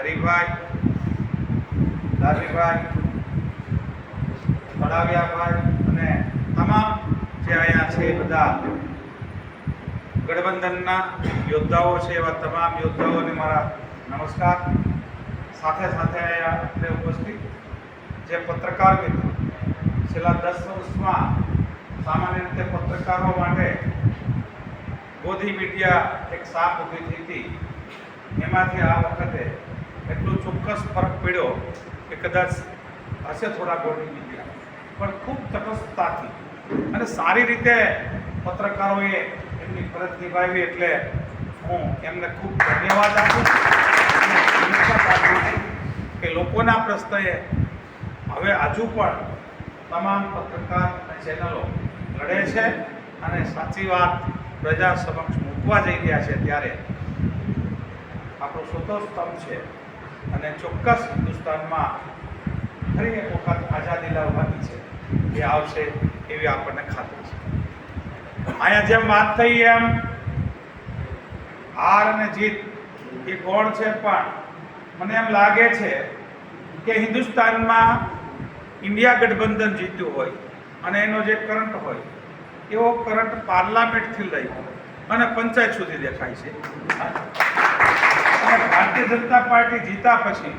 હરિભાઈ ધારીભાઈ તળાવિયાભાઈ અને તમામ જે અહીંયા છે બધા ગઠબંધનના યોદ્ધાઓ છે, એવા તમામ યોદ્ધાઓને મારા નમસ્કાર. સાથે સાથે અહીંયા ઉપસ્થિત જે પત્રકાર મિત્રો, છેલ્લા દસ વર્ષમાં સામાન્ય રીતે પત્રકારો માટે ગોધી મીડિયા એક સાપ ઊભી થઈ હતી. એમાંથી આ વખતે એટલું ચોક્કસ ફરક પડ્યો કે કદાચ હશે થોડા ગોધી મીડિયા પણ ખૂબ તટસ્થતાથી અને સારી રીતે પત્રકારોએ એમની ફરજ નિભાવી એટલે હું એમને ખૂબ ધન્યવાદ આપું છું. કે લોકોના પ્રશ્નએ હવે હજુ પણ તમામ પત્રકાર અને ચેનલો લડે છે અને સાચી વાત પ્રજા સમક્ષ મૂકવા જઈ રહ્યા છે ત્યારે આપણો સોતો સ્તંભ છે. અને ચોક્કસ હિન્દુસ્તાનમાં ફરી એક વખત આઝાદી લાવવાની છે. એ આવશે એવી આપણને ખાતરી છે. અહીંયા જેમ વાત થઈ એમ, હાર અને જીત એ કોણ છે પણ મને એમ લાગે છે કે હિન્દુસ્તાનમાં ઇન્ડિયા ગઠબંધન જીત્યું હોય અને એનો જે કરંટ હોય, એવો કરંટ પાર્લામેન્ટથી લઈ અને પંચાયત સુધી દેખાય છે. ભારતીય જનતા પાર્ટી જીતા પછી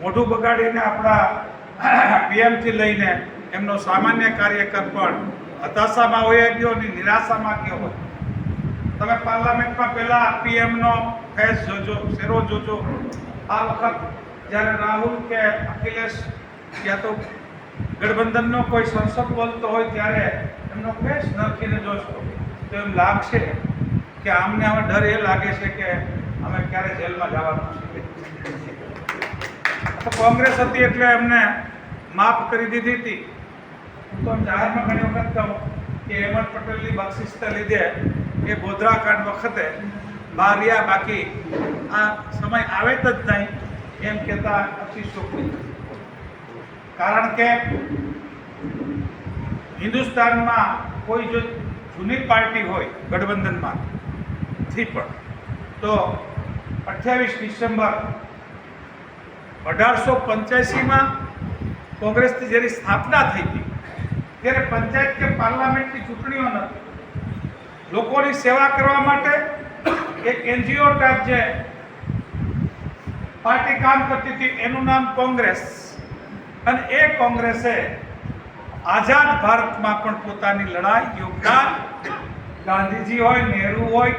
મોઢું બગાડીને આપણા પીએમથી લઈને એમનો સામાન્ય કાર્યકર પણ હતાશામાં હોય ગયો અને નિરાશામાં ગયો હોય. તમે પાર્લામેન્ટમાં પહેલાં પીએમનો ફેસ જોજો, શેરો જોજો. આ વખત જ્યારે રાહુલ કે અખિલેશ યા તો ગઠબંધનનો કોઈ સંસદ બોલતો હોય ત્યારે એમનો ફેસ નરખીને જોશો. તો એમ લાગશે કે આમને હવે ડર એ લાગે છે કે અમે ક્યારે જેલમાં જવાનું તો કોંગ્રેસ હતી એટલે એમને માફ કરી દીધી હતી. તો જાહેરમાં ઘણી વખત કહું કે હેમંત પટેલની બક્ષિસતા લીધે એ ગોધરાકાંડ વખતે બહાર બાકી આ સમય આવે જ નહીં એમ કહેતા અશીષ કારણ કે હિન્દુસ્તાનમાં કોઈ જો જૂની પાર્ટી હોય ગઠબંધનમાં થી પણ, તો અઠ્યાવીસ ડિસેમ્બર અઢારસો પંચ્યાસીમાં કોંગ્રેસની જ્યારે સ્થાપના થઈ હતી, ત્યારે પંચાયત કે પાર્લામેન્ટની ચૂંટણીઓ નથી લોકોની સેવા કરવા માટે એક એનજીઓ ટાઈપ જે પાર્ટી કામ કરતી હતી, એનું નામ કોંગ્રેસ. અને એ કોંગ્રેસે આઝાદ ભારતમાં પણ પોતાની લડાઈ, યોગદાન, ગાંધીજી હોય, નહેરુ હોય,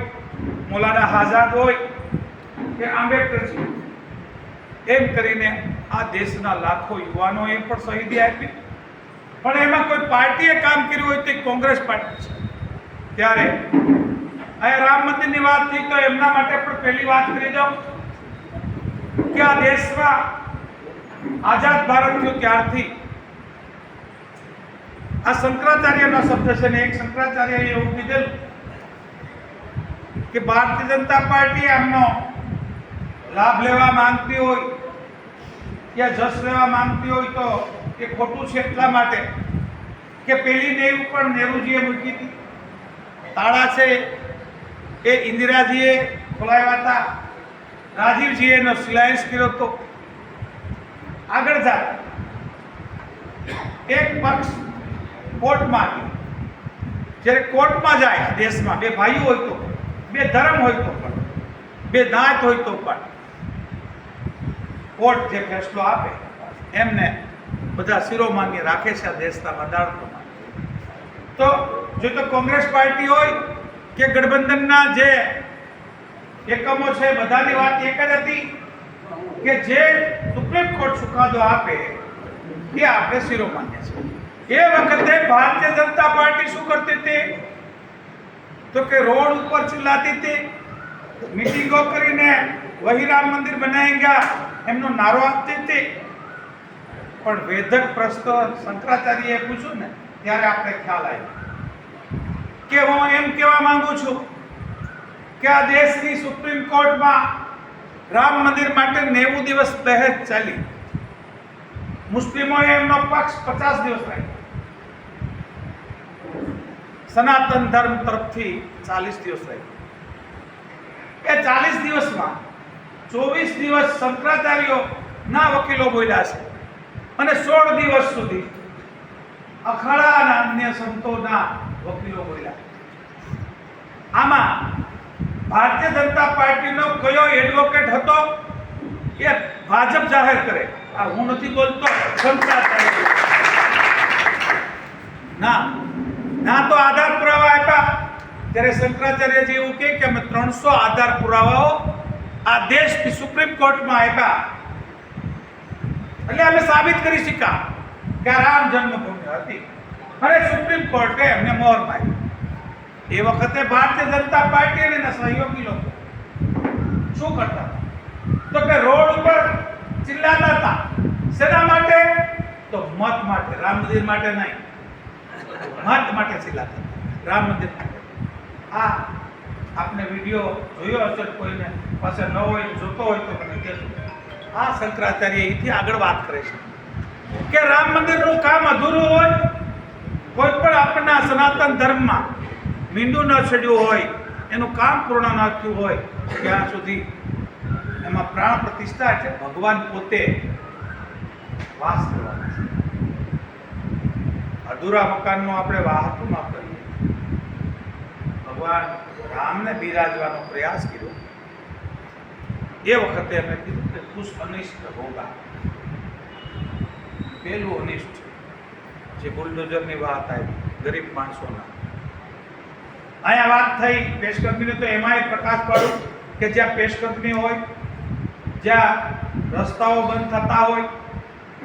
મોલાના આઝાદ હોય કે આંબેડકરજી એમ કરીને આ દેશના લાખો યુવાનોએ પણ શહીદી આપી. પણ એમાં કોઈ પાર્ટીએ કામ કર્યું હોય તે કોંગ્રેસ પાર્ટી છે. ત્યારે અહીંયા રામ મંદિરની વાત થઈ તો એમના માટે પણ પહેલી વાત કરી દઉં કે આ દેશમાં આઝાદ ભારત થયું ત્યારથી આ શંકરાચાર્યનો શબ્દ છે ને એક શંકરાચાર્યએ એવું કીધેલું કે ભારતીય જનતા પાર્ટી આમનો લાભ લેવા માંગતી હોય, કે જશ લેવા માંગતી હોય તો એ ખોટું છે એટલા માટે કે પેલી નેવ પણ નેહરુજીએ મૂકી હતી. તાળા છે એ ઇન્દિરાજીએ ખોલાવ્યા હતા. રાજીવજીએ એનો સિલાયન્સ કર્યો હતો. આગળ જાય એક પક્ષ કોર્ટમાં જ્યારે કોર્ટમાં જાય દેશમાં, બે ભાઈઓ હોય તો, બે ધર્મ હોય તો પણ, બે દાંત હોય તો પણ. કોર્ટ જે ફેસલો આપે, એમને બધા શિરોમાન્ય રાખે છે આ દેશના બંધારણોમાં તો જો તો કોંગ્રેસ પાર્ટી હોય કે ગઠબંધનના જે એકમો છે, બધાની વાત એક જ હતી કે જે સુપ્રીમ કોર્ટ ચુકાદો આપે, એ આપણે શિરોમાન્ય છે એ વખતે ભારતીય જનતા પાર્ટી શું કરતી હતી? તો કે રોડ ઉપર ચિલ્લાતી હતી. મિટિંગો કરીને વહીરામ મંદિર બનાવી બનાવેંગા એમનો નારો આપતી હતી. પણ વેધક પ્રશ્ન શંકરાચાર્યએ પૂછ્યું ને, ત્યારે આપણે ખ્યાલ આવ્યો. કે હું એમ કહેવા માંગુ છું કે આ દેશની સુપ્રીમ કોર્ટમાં રામ મંદિર માટે નેવું દિવસ બહેજ ચાલી. મુસ્લિમોએ એમનો પક્ષ પચાસ દિવસ રાખ્યો. સનાતન ધર્મ તરફથી ચાલીસ દિવસ રાખ્યો. એ ચાલીસ દિવસમાં ચોવીસ દિવસ શંકરાચાર્યો ના વકીલો બોલ્યા છે. અને સોળ દિવસ સુધી અખાડા અને અન્ય સંતોના વકીલો બોલ્યા. આમાં ભારતીય જનતા પાર્ટીનો કયો એડવોકેટ હતો એ ભાજપ જાહેર કરે. આ હું નથી બોલતો શંકરાચાર્ય ના ના તો આધાર પુરાવા આપ્યા. ત્યારે શંકરાચાર્યજી એવું કે અમે ત્રણસો આધાર પુરાવાઓ આ દેશથી સુપ્રીમ કોર્ટમાં આપ્યા એટલે અમે સાબિત કરી શક્યા કે રામ જન્મભૂમિ હતી. અને સુપ્રીમ કોર્ટે એમને મોહર મારી. એ વખતે ભારતીય જનતા પાર્ટી અને એના સહયોગી લોકો. શું કરતા તો કે રોડ ઉપર ચિલ્લાતા હતા. શેના માટે? તો મત માટે, રામ મંદિર માટે નહીં. મત માટે ચિલ્લાતા રામ મંદિર માટે. આ આપને વીડિયો જોયો હશે કોઈને પાસે ન હોય, જોતો હોય તો મને કહેજો. આ શંકરાચાર્ય એથી આગળ વાત કરે છે કે રામ મંદિરનું કામ અધૂરું હોય, કોઈ પણ આપણા સનાતન ધર્મમાં મીંડું ન ચડ્યું હોય, એનું કામ પૂર્ણ ન થયું હોય, ત્યાં સુધી એમાં પ્રાણ પ્રતિષ્ઠા છે, ભગવાન પોતે વાસ કરવાના છે. અધૂરા મકાનનો આપણે વાહતું ન કરીએ ભગવાન રામને બિરાજવાનો પ્રયાસ કર્યો. એ વખતે એમણે કીધું કે કુશ અનિષ્ટ હોગા. પેલું અનિષ્ટ જે બુલડોઝરની વાત આવી, ગરીબ માણસોના. અહીંયા વાત થઈ પેશ કંપની તો એમાંય પ્રકાશ પાડું કે જ્યાં પેશકદમી હોય, જ્યાં રસ્તાઓ બંધ થતા હોય,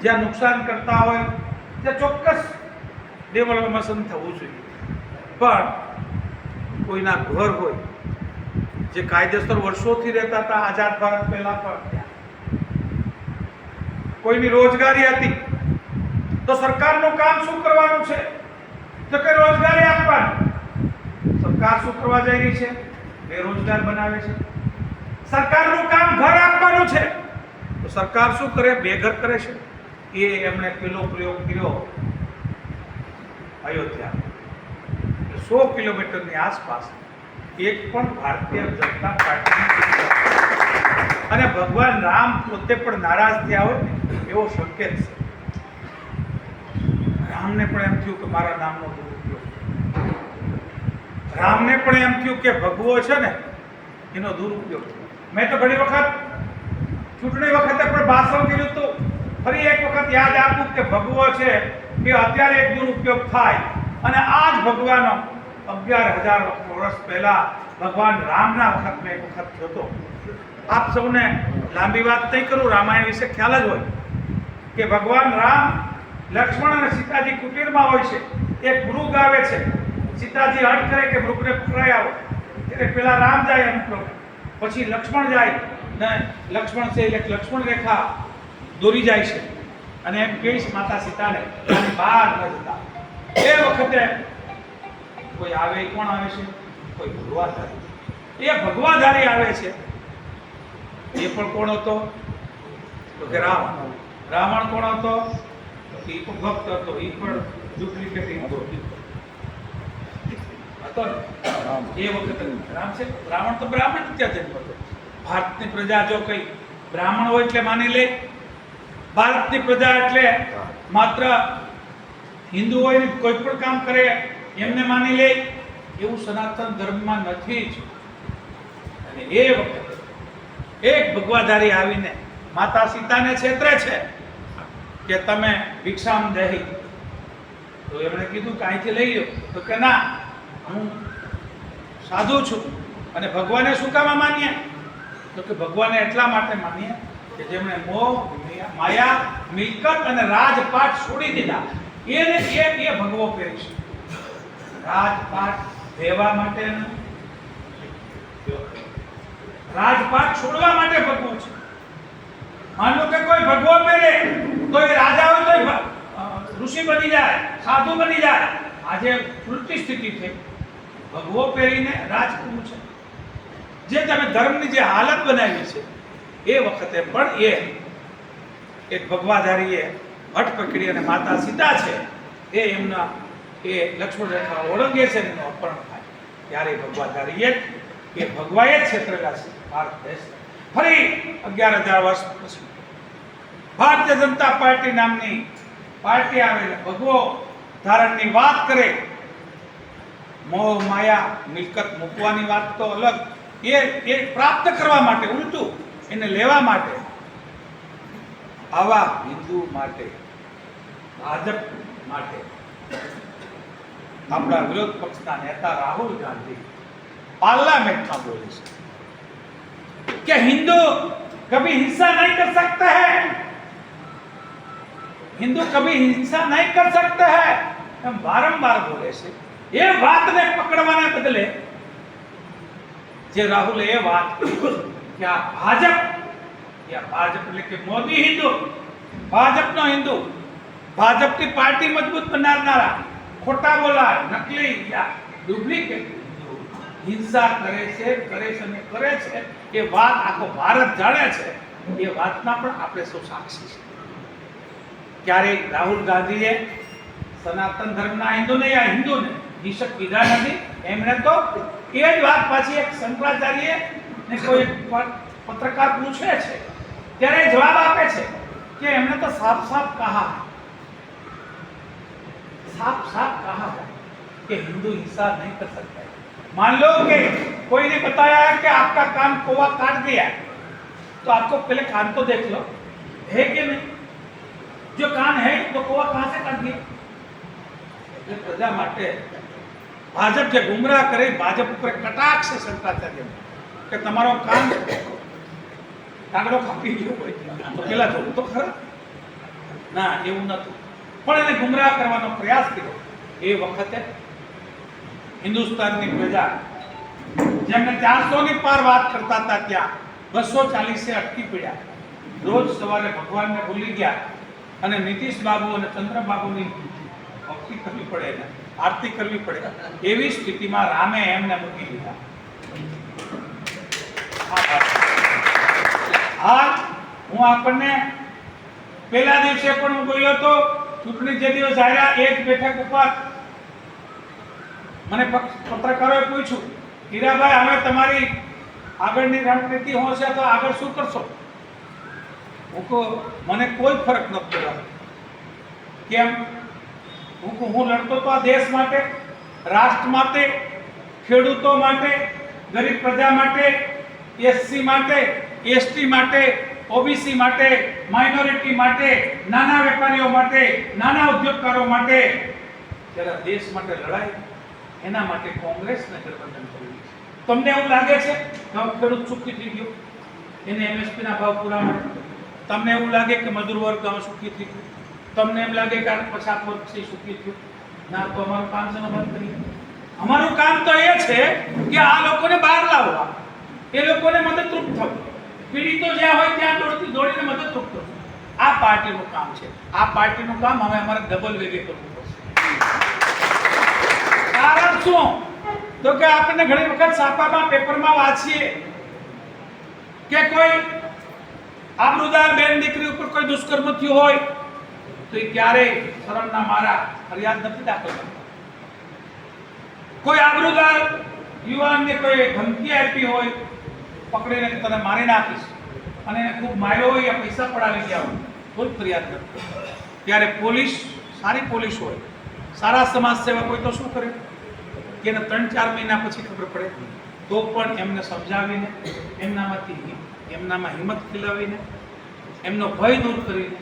જ્યાં નુકસાન કરતા હોય, ત્યાં ચોક્કસ ડેવલપમેશન થવું જોઈએ. પણ કોઈના ઘર હોય, જે કાયદેસર વર્ષોથી રહેતા હતા, આઝાદ ભારત પહેલા પણ. કોઈની રોજગારી હતી, તો સરકારનું કામ શું કરવાનું છે? તો કે રોજગારી આપવાની. સરકાર શું કરવા જઈ રહી છે? બેરોજગાર બનાવે છે. સરકારનું કામ ઘર આપવાનું છે. તો સરકાર શું કરે? બેઘર કરે છે. એ એમણે પેલો પ્રયોગ કર્યો. અયોધ્યા. સો કિલોમીટરની આસપાસ એક પણ ભારતીય જનતા પાર્ટી અને ભગવાન રામ પોતે પણ નારાજ થયા હોય એવો સંકેત છે. રામને પણ એમ થયું કે મારા નામનો દુરુપયોગ રામને પણ એમ થયું કે ભગવો છે ને, એનો દુરુપયોગ મેં તો ઘણી વખત, ચૂંટણી વખતે પણ ભાષણ કર્યું હતું. ફરી એક વખત યાદ આપું કે ભગવો છે કે અત્યારે એક દુરુપયોગ થાય. અને આ જ ભગવાનો અગિયાર હજાર વર્ષ પહેલા ભગવાન રામના વખત મેં એક વખત થયો હતો. આપ સૌને લાંબી વાત નહીં કરું, રામાયણ વિશે ખ્યાલ જ હોય કે ભગવાન રામ લક્ષ્મણ અને સીતાજી કુટીરમાં હોય છે. એક મૃગ આવે છે. સીતાજી હટ કરે કે મૃગને પકડાઈ આવો. એટલે પેલા રામ જાય અમુક પછી લક્ષ્મણ જાય ને લક્ષ્મણ છે એટલે લક્ષ્મણ રેખા દોરી જાય છે. અને એમ કહીશ માતા સીતાને બહાર ન જતા. એ વખતે કોઈ આવે, કોણ આવે છે? કોઈ ભગવાધારી એ ભગવાધારી આવે છે. એ પણ કોણ હતો? તો કે રાવણ. રાવણ કોણ હતો? એ પણ ભક્ત હતો. એ પણ ડુપ્લિકેટ હિન્દુ હતો. એ વખતે. રામ છે? રાવણ તો બ્રાહ્મણ ત્યાં જન્મ હતો ભારતની પ્રજા જો કઈ બ્રાહ્મણ હોય એટલે માની લે. ભારતની પ્રજા એટલે માત્ર હિન્દુ હોય ને કોઈ પણ કામ કરે, એમને માની લે, એવું સનાતન ધર્મમાં નથી જ. અને એ વખતે એક ભગવાધારી આવીને માતા સીતાને છેતરે છે કે તમે ભિક્ષામ દેહી. તો એમણે કીધું કે અહીંથી લઈ લો તો કે ના, હું સાધુ છું અને ભગવાને શું કામ માનીએ? તો કે ભગવાને એટલા માટે માનીએ કે જેમણે મોહ માયા, મિલકત અને રાજપાટ છોડી દીધા. એને એ એ ભગવો પહેરી છે રાજપાટ દેવા માટે રાજપાટ છોડવા માટે ભગવો છે. માનો કે કોઈ ભગવો પહેરે, તો એ રાજા હોય તો ઋષિ બની જાય, સાધુ બની જાય. આજે ઉલટી સ્થિતિ થઈ. ભગવો પહેરીને રાજ કરવું છે. જે તમે ધર્મની જે હાલત બનાવી છે, એ વખતે પણ એ એક ભગવાધારીએ પકડી અને માતા સીતા છે. એ એમના, એ લક્ષ્મણ રેખા ઓળંગે છે એમનું અપહરણ થાય. ત્યારે ભગવાધારીએ કે ભગવાએ જ છેતરેલા ભારત દેશ ફરી અગિયાર હજાર વર્ષ પછી ભારતીય જનતા પાર્ટી નામની પાર્ટી આવે એટલે ભગવો ધારણની વાત કરે. મોહ, માયા, મિલકત મૂકવાની વાત તો અલગ. એ એ પ્રાપ્ત કરવા માટે, ઉલટું એને લેવા માટે આવા હિન્દુ માટે ભાજપ માટે આપણા વિરોધ પક્ષના નેતા રાહુલ ગાંધી પાર્લામેન્ટમાં બોલે છે कि हिंदू कभी हिंसा नहीं कर सकते हैं हिंदू कभी हिंसा नहीं कर सकते हैं એમ વારંવાર બોલે છે એ વાતને પકડવાને બદલે જે રાહુલે એ વાત કરી કે આ ભાજપ એટલે કે મોદી હિન્દુ. ભાજપનો હિન્દુ. ભાજપની પાર્ટી મજબૂત બનાવનારા. ખોટા બોલા નકલી ડુપ્લિકેટ હિંસા કરે છે કરે છે અને કરે છે એ વાત આખો ભારત જાણે છે. એ વાતના પણ આપણે સૌ સાક્ષી છે ક્યારે રાહુલ ગાંધીએ સનાતન ધર્મના હિન્દુને યા હિન્દુને નિષક કીધા નથી. એમણે તો એ જ વાત પાછી એક શંકરાચાર્ય ને કોઈ પત્રકાર પૂછે છે. ત્યારે એ જવાબ આપે છે કે એમણે તો સાફ સાફ કહા साफ साफ कहा है कि हिंदू हिंसा नहीं कर सकता है मान लो कि कोई ने बताया है कि आपका कान कौवा काट दिया तो आपको पहले कान तो देख लो है कि नहीं जो कान है तो कौवा कहां से काट दिया એટલે પ્રજા માટે ભાજપ જે ગુમરાહ કરે ભાજપ ઉપર કટાક્ષ છે શંકરાચાર્ય કે તમારો કાન કાગડો કાપી ગયો હોય. પેલા જોવું તો ખરા. ના, એવું નતું પણ એને ગુમરાહ કરવાનો પ્રયાસ કર્યો. એ વખતે હિન્દુસ્તાનની પ્રજા, જેમને ચારસો ની પાર વાત કરતા હતા ત્યાં, બસો ચાલીસે અટકી પડ્યા. રોજ સવારે ભગવાનને ભૂલી ગયા અને નીતિશ બાબુ અને ચંદ્રબાબુની ભક્તિ કરવી પડે ને આરતી કરવી પડે. એવી સ્થિતિમાં રામે એમને મૂકી દીધા. આ હું આપણને પહેલા દિવસે પણ હું બોલ્યો હતો, ચૂંટણી જે દિવસ આવ્યા એક બેઠક ઉપર મને પત્રકારોએ પૂછ્યું, હીરાભાઈ, હવે તમારી આગળની રણનીતિ હશે? તો આગળ શું કરશો? હું કહું, મને કોઈ ફરક ન પડ્યો કેમ? હું કહું, હું લડતો તો આ દેશ માટે, રાષ્ટ્ર માટે, ખેડૂતો માટે, ગરીબ પ્રજા માટે, એસસી માટે એસટી માટે ઓબીસી માટે માઇનોરિટી માટે, નાના વેપારીઓ માટે, નાના ઉદ્યોગકારો માટે જ્યારે દેશ માટે લડાઈ, એના માટે કોંગ્રેસને ગઠબંધન કર્યું છે. તમને એવું લાગે છે કે ખેડૂત સુખી થઈ ગયો? એને એમએસપીના ભાવ પૂરા મળે? તમને એવું લાગે કે મજૂર વર્ગ હવે સુખી થઈ ગયું? તમને એમ લાગે કે આ પછાત વર્ગ છે સુખી થયું? ના, તો અમારું કામ છે બંધ કરીએ અમારું કામ તો એ છે કે આ લોકોને બહાર લાવવા. એ લોકોને મદદરૂપ થવું. પીડિતો જ્યાં હોય ત્યાં દોડતી દોડીને મદદ થવું આ પાર્ટીનું કામ છે. આ પાર્ટીનું કામ હવે અમારે ડબલ વેગે કરવું પડશે. કારણ શું? તો કે આપણને ઘણી વખત છાપામાં પેપરમાં વાંચીએ કે કોઈ આબરૂદાર બેન દીકરી ઉપર કોઈ દુષ્કર્મ થયું હોય, તો એ ક્યારેય શરણના મારા ફરિયાદ નથી દાખલ કરતા. કોઈ આબરૂદાર યુવાનને કોઈ ધમકી આપી હોય પકડીને તને મારી નાખીશ. અને એને ખૂબ માર્યો હોય યા પૈસા પડાવી ગયા હોય. તો ફરિયાદ નથી ત્યારે પોલીસ, સારી પોલીસ હોય. સારા સમાજ સેવક હોય તો શું કરે? કે એને ત્રણ, ચાર મહિના પછી ખબર પડે. તો પણ એમને સમજાવીને, એમનામાંથી એમનામાં હિંમત ખીલાવીને એમનો ભય દૂર કરીને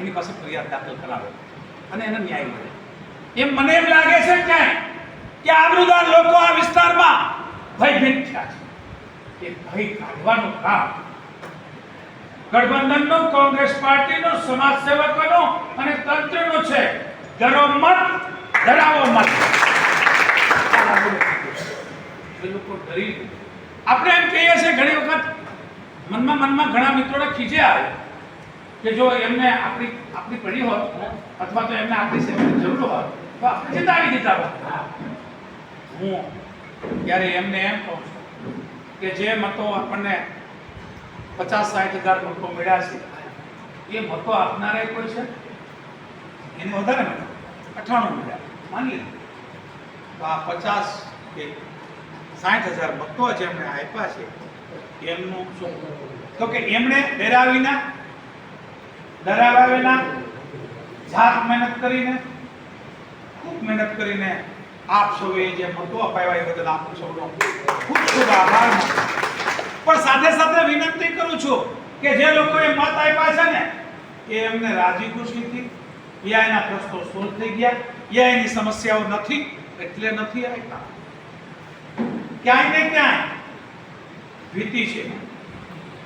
એની પાસે ફરિયાદ દાખલ કરાવે. અને એને ન્યાય મળે. એમ મને એમ લાગે છે કે આબરૂદાર લોકો આ વિસ્તારમાં ભયભીત થયા છે. એ ભય કાઢવાનું કામ. ગઠબંધનનો કોંગ્રેસ પાર્ટીનો સમાજ સેવકોનો અને તંત્રનો છે. ડરો મત, ડરાવો મત. આપણે એમ કહીએ છીએ ઘણી વખત મનમાં મનમાં ઘણા મિત્રોને ખીજે આવે કે જો એમને આપણી આપણી પડી હોત અથવા તો એમને આપણી સેવાની જરૂર હોત તો આપણે ચિતાવી દીધા હોત. હું ત્યારે એમને એમ કહું છું કે જે મતો આપણને પચાસ સાઠ હજાર મતો મળ્યા છે, એ મતો આપનારે કોઈ છે? એને વધારે મળ્યા અઠ્ઠાણું મળ્યા. માની તો આ પચાસ કે સાઠ હજાર મતો જેમણે આપ્યા છે, એમનું શું? તો કે એમણે ડરાવીના ડરાવ્યા વિના જાત મહેનત કરીને, ખૂબ મહેનત કરીને આપ સૌએ જે મતો અપાવ્યા એ બદલ આપ સૌનો ખૂબ ખૂબ આભાર. પણ સાથે સાથે વિનંતી કરું છું કે જે લોકોએ મત આપ્યા છે ને, એ એમને રાજી ખુશીથી યા એના પ્રશ્નો સોલ્વ થઈ ગયા. યા એની સમસ્યાઓ નથી, એટલે નથી આપ્યા. ક્યાંય ને ક્યાંય ભીતિ છે.